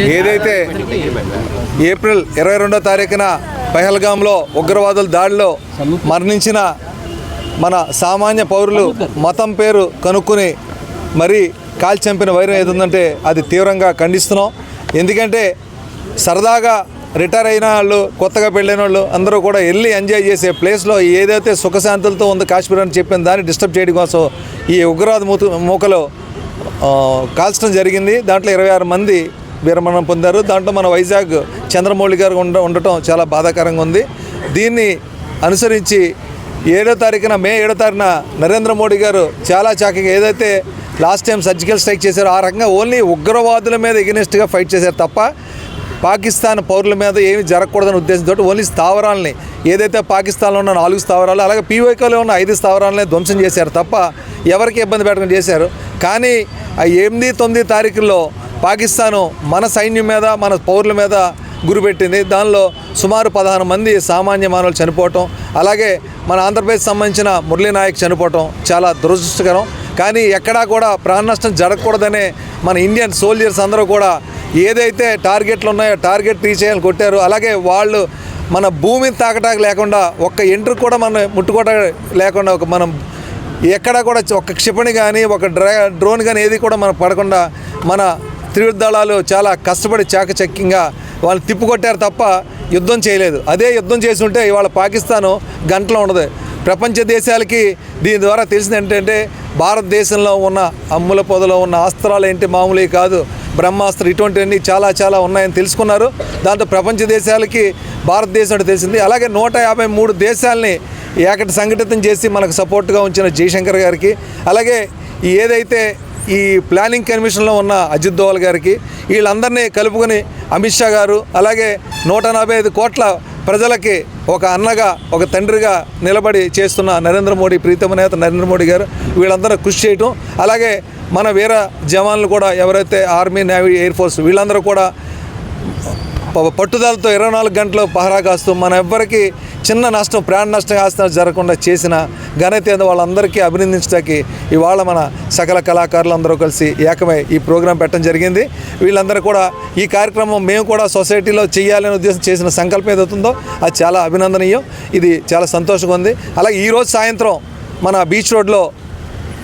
ఏదైతే ఏప్రిల్ ఇరవై రెండో తారీఖున పహల్గాంలో ఉగ్రవాదుల దాడిలో మరణించిన మన సామాన్య పౌరులు మతం పేరు కనుక్కుని మరీ కాల్చి చంపిన వైరం ఏది అది తీవ్రంగా ఖండిస్తున్నాం. ఎందుకంటే సరదాగా రిటైర్ అయిన వాళ్ళు కొత్తగా పెళ్ళైన వాళ్ళు అందరూ కూడా వెళ్ళి ఎంజాయ్ చేసే ప్లేస్లో ఏదైతే సుఖశాంతులతో ఉంది కాశ్మీర్ అని చెప్పిన దాన్ని డిస్టర్బ్ చేయడం కోసం ఈ ఉగ్రవాద మూత మూకలో కాల్చడం జరిగింది. దాంట్లో ఇరవై ఆరు మంది విరమణం పొందారు. దాంట్లో మన వైజాగ్ చంద్రమౌళి గారు ఉండ ఉండటం చాలా బాధాకరంగా ఉంది. దీన్ని అనుసరించి ఏడో తారీఖున మే ఏడో తారీఖున నరేంద్ర మోడీ గారు చాలా చాకగా ఏదైతే లాస్ట్ టైం సర్జికల్ స్ట్రైక్ చేశారో ఆ రకంగా ఓన్లీ ఉగ్రవాదుల మీద ఎగనెస్ట్గా ఫైట్ చేశారు తప్ప పాకిస్తాన్ పౌరుల మీద ఏమి జరగకూడదనే ఉద్దేశంతో ఓన్లీ స్థావరాలని ఏదైతే పాకిస్తాన్లో ఉన్న నాలుగు స్థావరాలు అలాగే పీవైకోలో ఉన్న ఐదు స్థావరాలని ధ్వంసం చేశారు తప్ప ఎవరికి ఇబ్బంది పెట్టకుండా చేశారు. కానీ ఆ ఎనిమిది తొమ్మిది తారీఖుల్లో పాకిస్తాను మన సైన్యం మీద మన పౌరుల మీద గురిపెట్టింది. దానిలో సుమారు పదహారు మంది సామాన్య మానవులు చనిపోవటం అలాగే మన ఆంధ్రప్రదేశ్ సంబంధించిన మురళీ నాయక్ చనిపోవటం చాలా దురదృష్టకరం. కానీ ఎక్కడా కూడా ప్రాణ నష్టం జరగకూడదనే మన ఇండియన్ సోల్జర్స్ అందరూ కూడా ఏదైతే టార్గెట్లు ఉన్నాయో టార్గెట్ రీచ్ చేయాలని కొట్టారు అలాగే వాళ్ళు మన భూమిని తాకటానికి లేకుండా ఒక్క ఎంట్రు కూడా మనం ముట్టుకోట లేకుండా ఒక మనం ఎక్కడ కూడా ఒక క్షిపణి కానీ ఒక డ్రా డ్రోన్ కానీ ఏది కూడా మనం పడకుండా మన త్రివిధ దళాలు చాలా కష్టపడి చాకచక్యంగా వాళ్ళు తిప్పుకొట్టారు తప్ప యుద్ధం చేయలేదు. అదే యుద్ధం చేసి ఉంటే ఇవాళ పాకిస్తాను గంటలో ఉండదు. ప్రపంచ దేశాలకి దీని ద్వారా తెలిసింది ఏంటంటే భారతదేశంలో ఉన్న అమ్ముల పొదలో ఉన్న అస్త్రాలు ఏంటి మామూలు కాదు. బ్రహ్మాస్త్రం ఇటువంటివన్నీ చాలా చాలా ఉన్నాయని తెలుసుకున్నారు. దాంతో ప్రపంచ దేశాలకి భారతదేశం అంటే తెలిసింది. అలాగే నూట యాభై మూడు దేశాలని ఏకటి సంఘటితం చేసి మనకు సపోర్ట్గా ఉంచిన జయశంకర్ గారికి అలాగే ఏదైతే ఈ ప్లానింగ్ కమిషన్లో ఉన్న అజిత్ దోవల్ గారికి వీళ్ళందరినీ కలుపుకొని అమిత్ షా గారు అలాగే నూట నలభై ఐదు కోట్ల ప్రజలకి ఒక అన్నగా ఒక తండ్రిగా నిలబడి చేస్తున్న నరేంద్ర మోడీ ప్రీతమ నేత నరేంద్ర మోడీ గారు వీళ్ళందరూ కృషి చేయటం. అలాగే మన వీర జవాన్లు కూడా ఎవరైతే ఆర్మీ నేవీ ఎయిర్ ఫోర్స్ వీళ్ళందరూ కూడా ప- పట్టుదలతో ఇరవై నాలుగు గంటలు పహరా కాస్తూ మన ఎవ్వరికి చిన్న నష్టం ప్రాణ నష్టం కాస్త జరగకుండా చేసిన ఘనత ఏదో వాళ్ళందరికీ అభినందించడానికి ఇవాళ మన సకల కళాకారులు అందరూ కలిసి ఏకమై ఈ ప్రోగ్రాం పెట్టడం జరిగింది. వీళ్ళందరూ కూడా ఈ కార్యక్రమం మేము కూడా సొసైటీలో చేయాలనే ఉద్దేశం చేసిన సంకల్పం ఏదవుతుందో అది చాలా అభినందనీయం. ఇది చాలా సంతోషంగా ఉంది. అలాగే ఈరోజు సాయంత్రం మన బీచ్ రోడ్లో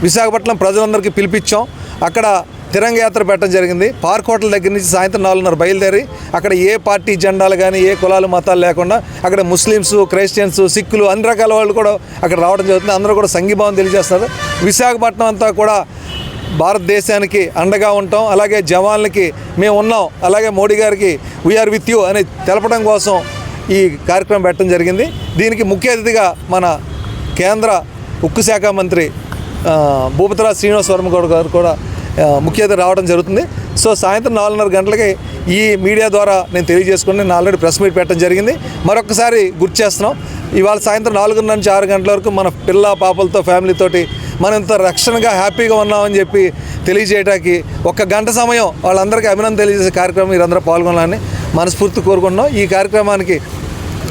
విశాఖపట్నం ప్రజలందరికీ పిలిపించాం. అక్కడ తిరంగ యాత్ర పెట్టడం జరిగింది. పార్క్ హోటల్ దగ్గర నుంచి సాయంత్రం నాలుగున్నర బయలుదేరి అక్కడ ఏ పార్టీ జెండాలు కానీ ఏ కులాలు మతాలు లేకుండా అక్కడ ముస్లిమ్స్ క్రైస్టియన్స్ సిక్కులు అన్ని రకాల వాళ్ళు కూడా అక్కడ రావడం జరుగుతుంది. అందరూ కూడా సంఘీభావం తెలియజేస్తున్నారు. విశాఖపట్నం అంతా కూడా భారతదేశానికి అండగా ఉంటాం. అలాగే జవాన్లకి మేము ఉన్నాం. అలాగే మోడీ గారికి వీఆర్ విత్ యూ అని తెలపడం కోసం ఈ కార్యక్రమం పెట్టడం జరిగింది. దీనికి ముఖ్య అతిథిగా మన కేంద్ర ఉక్కు శాఖ మంత్రి భూపతిరాజ్ శ్రీనివాస్ వర్మ గౌడ్ గారు కూడా ముఖ్యత రావడం జరుగుతుంది. సో సాయంత్రం నాలుగున్నర గంటలకి ఈ మీడియా ద్వారా నేను తెలియజేసుకుని నేను ఆల్రెడీ ప్రెస్ మీట్ పెట్టడం జరిగింది. మరొకసారి గుర్తు చేస్తున్నాం. ఇవాళ సాయంత్రం నాలుగున్నర నుంచి ఆరు గంటల వరకు మన పిల్ల పాపలతో ఫ్యామిలీతోటి మనం ఇంత రక్షణగా హ్యాపీగా ఉన్నామని చెప్పి తెలియజేయడానికి ఒక గంట సమయం వాళ్ళందరికీ అభినందన తెలియజేసే కార్యక్రమం మీరందరూ పాల్గొనాలని మనస్ఫూర్తి కోరుకుంటున్నాం. ఈ కార్యక్రమానికి